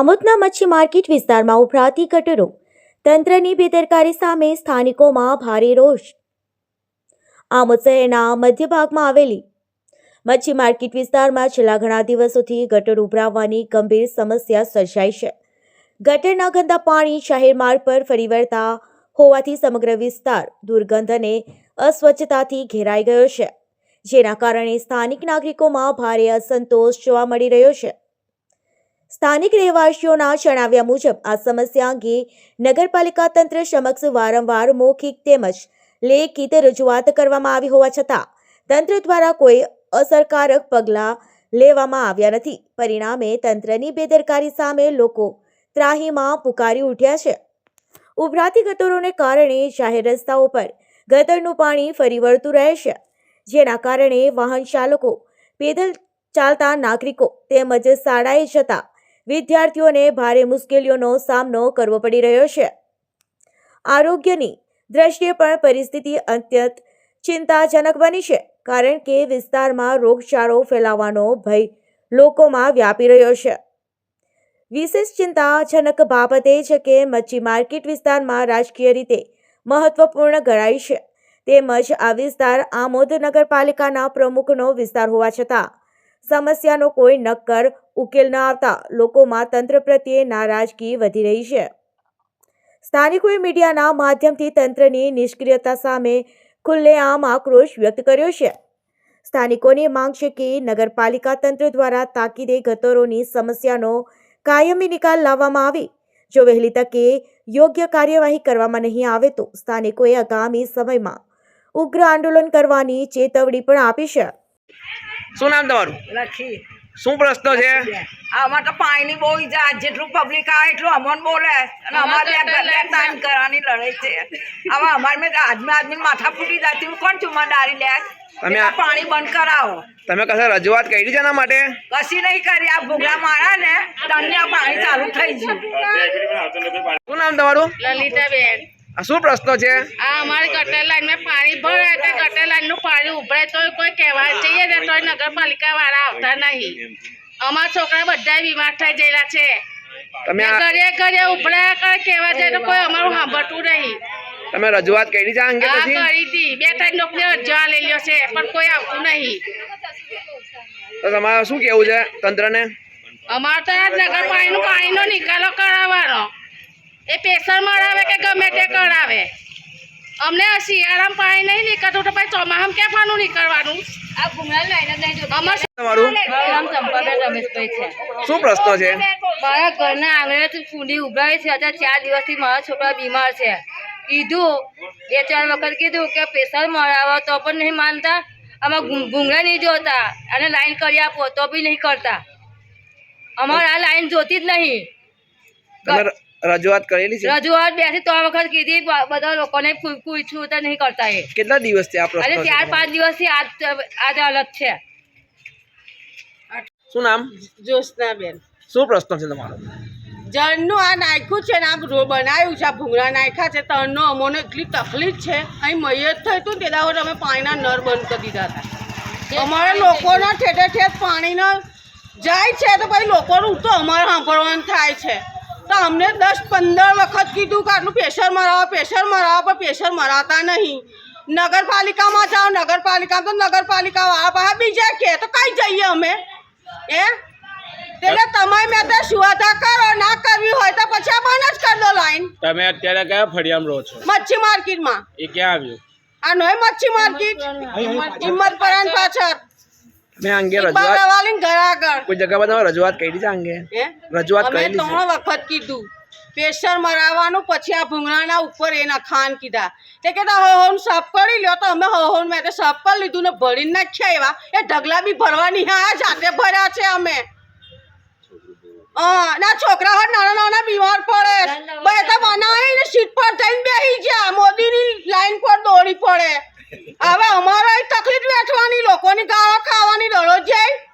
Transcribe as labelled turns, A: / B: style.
A: આમોદના મચ્છી માર્કેટ વિસ્તારમાં ઉભરાતી ગટરો. તંત્રની બેદરકારી સામે સ્થાનિકોમાં ભારે રોષ. આમોદ શહેરના મધ્ય ભાગમાં આવેલી મચ્છી માર્કેટ વિસ્તારમાં છેલ્લા ઘણા દિવસોથી ગટર ઉભરાવવાની ગંભીર સમસ્યા સર્જાઈ છે. ગટરના ગંદા પાણી જાહેર માર્ગ પર ફરી વળતા હોવાથી સમગ્ર વિસ્તાર દુર્ગંધ અને અસ્વચ્છતાથી ઘેરાઈ ગયો છે, જેના કારણે સ્થાનિક નાગરિકોમાં ભારે અસંતોષ જોવા મળી રહ્યો છે. સ્થાનિક રહેવાસીઓના જણાવ્યા મુજબ, આ સમસ્યા અંગે નગરપાલિકા તંત્ર સમક્ષ વારંવાર મૌખિક તેમજ લેખિત રજૂઆત કરવામાં આવી હોવા છતાં, તંત્ર દ્વારા કોઈ અસરકારક પગલાં લેવામાં આવ્યા નથી. પરિણામે, તંત્રની બેદરકારી સામે લોકો ત્રાહીમાં પુકારી ઉઠ્યા છે. ઉભરાતી ગટરોને કારણે જાહેર રસ્તાઓ પર ગટરનું પાણી ફરી વળતું રહે છે, જેના કારણે વાહન ચાલકો પેદલ ચાલતા નાગરિકો તેમજ શાળાએ જતા વિદ્યાર્થીઓને ભારે મુશ્કેલીઓનો સામનો કરવો પડી રહ્યો છે. આરોગ્યની દ્રષ્ટિએ પણ પરિસ્થિતિ અત્યંત ચિંતાજનક બની છે, કારણ કે વિસ્તારમાં રોગચાળો ફેલાવાનો ભય લોકોમાં વ્યાપી રહ્યો છે. વિશેષ ચિંતાજનક બાબત એ છે કે મચ્છી માર્કેટ વિસ્તારમાં રાજકીય રીતે મહત્વપૂર્ણ ગણાય છે, તેમજ આ વિસ્તાર આમોદ નગરપાલિકાના પ્રમુખનો વિસ્તાર હોવા છતાં સમસ્યાનો કોઈ નક્કર ઉકેલ ન આવતા લોકોમાં તંત્ર પ્રત્યે નારાજગી વધી રહી છે. સ્થાનિકોએ મીડિયાના માધ્યમથી તંત્રની નિષ્ક્રિયતા સામે ખુલ્લેઆમ આક્રોશ વ્યક્ત કર્યો છે. સ્થાનિકોની માંગ છે કે નગરપાલિકા તંત્ર દ્વારા તાકીદે ગતરોની સમસ્યાનો કાયમી નિકાલ લાવવામાં આવે. જો વહેલી તકે યોગ્ય કાર્યવાહી કરવામાં નહીં આવે તો સ્થાનિકોએ આગામી સમયમાં ઉગ્ર આંદોલન કરવાની ચેતવણી પણ આપી છે.
B: શું નામ તમારું?
C: લખી.
B: શું પ્રશ્ન છે?
C: આમાં તો પાણીની બહુ ઈજા. જેટલું પબ્લિક આવે એટલું અમોન બોલે. અને અમારે ત્યાં તાન કરવાની લડાઈ છે. હવે અમારે મેં આદમી આદમી માથા ફૂટી જતી. હું કોણ ચુમ્માદારી લે.
B: તમે
C: આ
B: આ-
C: પાણી બંધ કરાવો.
B: તમે કશે રજૂઆત કરી છે એના માટે?
C: કશી નહીં કરી. આ ભૂગલા મારા ને તમને પાણી ચાલુ થઈ ગયું.
B: શું નામ તમારું?
D: લલિતાબેન.
B: આ શું પ્રશ્ન છે?
D: આ અમારી ગટર લાઈનમાં પાણી ભરાય તો ગટર લાઈનનું પાણી ઉભરાય તો કોઈ કહેવા જઈએ ને તો નગરપાલિકા વાળા આવતા નહીં. અમારા છોકરા બધા બીમાર થઈ ગયેલા છે.
B: તમે
D: ઘરે ઘરે ઉભરાયા કરે કહેવા જાય તો કોઈ અમારું સાંભળતું નહીં.
B: તમે રજૂઆત કરી છે અંગે પછી?
D: કરી હતી બે ત્રણ લોકોને લઈ લેલ્યો છે પણ કોઈ આવતું નહીં.
B: તો તમારે શું કેવું છે તંત્રને?
D: અમારે તો આ નગરપાલિકાનું પાણીનો નિકાલો કરાવવાનો. એ પ્રેશર મળાવે કે ગમે તે કરાવે અમને શિયાળામાં પાણી નહીં નીકળતું તો પછી ચોમાસામાં ક્યાં પાનું નીકળવાનું? અમારે
B: તમારું?
E: મારું નામ ચંપાબેન રમેશભાઈ છે.
B: શું પ્રશ્ન છે?
E: મારા ઘરના આંગણેથી ફૂંડી ઉભરાય છે. અત્યારે ચાર દિવસથી મારા છોકરા બીમાર છે. કીધું બે ચાર વખત કીધું કે પ્રેશર મરાવો તો પણ નહીં માનતા. આમાં ભૂંગળા નહીં જોતા. અને લાઈન કરી આપો તો બી નહીં કરતા. અમારે આ લાઈન જોતી જ નહીં.
B: રજૂઆત કરેલી છે?
E: રજૂઆત બેસી ત્રણ વખત કીધી બધા લોકોને પૂછ્યું તો નહીં કરતા એ.
B: કેટલા દિવસથી આ
E: અને
B: પ્રશ્ન
E: ચાર? પાંચ દિવસથી આજ આજ અલગ છે.
B: શું નામ?
F: જ્યોત્સનાબેન.
B: શું પ્રશ્ન છે તમારો?
F: જળનું આ નાખ્યું છે ને આ બનાવ્યું છે આ ભૂંગળા નાખ્યા છે તણનો અમોને એટલી તકલીફ છે. અહીં મૈયત થયું હતું તેના તે દાવત અમે પાણીના નળ બંધ કરી દીધા હતા. અમારે લોકોનો ઠેઠે ઠેઠ પાણીનો જાય છે તો પછી લોકોનું તો અમારે સાંભળવાનું થાય છે. તો અમને દસ પંદર વખત કીધું કે આટલું પ્રેશર મરાવો પ્રેશર મરાવો પણ પ્રેશર મરાતા નહીં. નગરપાલિકામાં જાઓ નગરપાલિકા તો નગરપાલિકા આ બહાર બીજા કે તો કઈ જઈએ અમે. એ? એટલે તમે મેં તો સુવાધા કરો ના કરવી હોય તો પછી આ બંધ જ કરી દો લાઈન
G: તમે અત્યારે કયા ફળિયામાં રહો છો?
F: મચ્છી માર્કેટમાં.
G: એ ક્યાં આવ્યું?
F: આ નોય મચ્છી માર્કેટ? હિંમત પરાન પાછળ.
B: મેં અંગે રજૂઆત કોઈ જગ્યા પર રજૂઆત કરી છે આ અંગે? રજૂઆત કરી
F: ત્રણ વખત કીધું. પ્રેશર મરાવવાનું પછી આ ભૂંગળાના ઉપર એ નખાન કીધા. તે કહેતા હોન સાફ કરી લ્યો. તો અમે હહોન મેં તો સાફ કરી લીધું ને ભરીને નાખ્યા એવા. એ ઢગલા બી ભરવાની હા આ જાતે ભર્યા છે અમે. હા ના છોકરા હોય નાના નાના બીમાર પડે. બે તો બનાવીને સીટ પર જઈને બેસી ગયા. મોદીની લાઈન પર દોડી પડે. હવે અમારે તકલીફ વેઠવાની લોકોની ગાળો ખાવાની દડો જાય.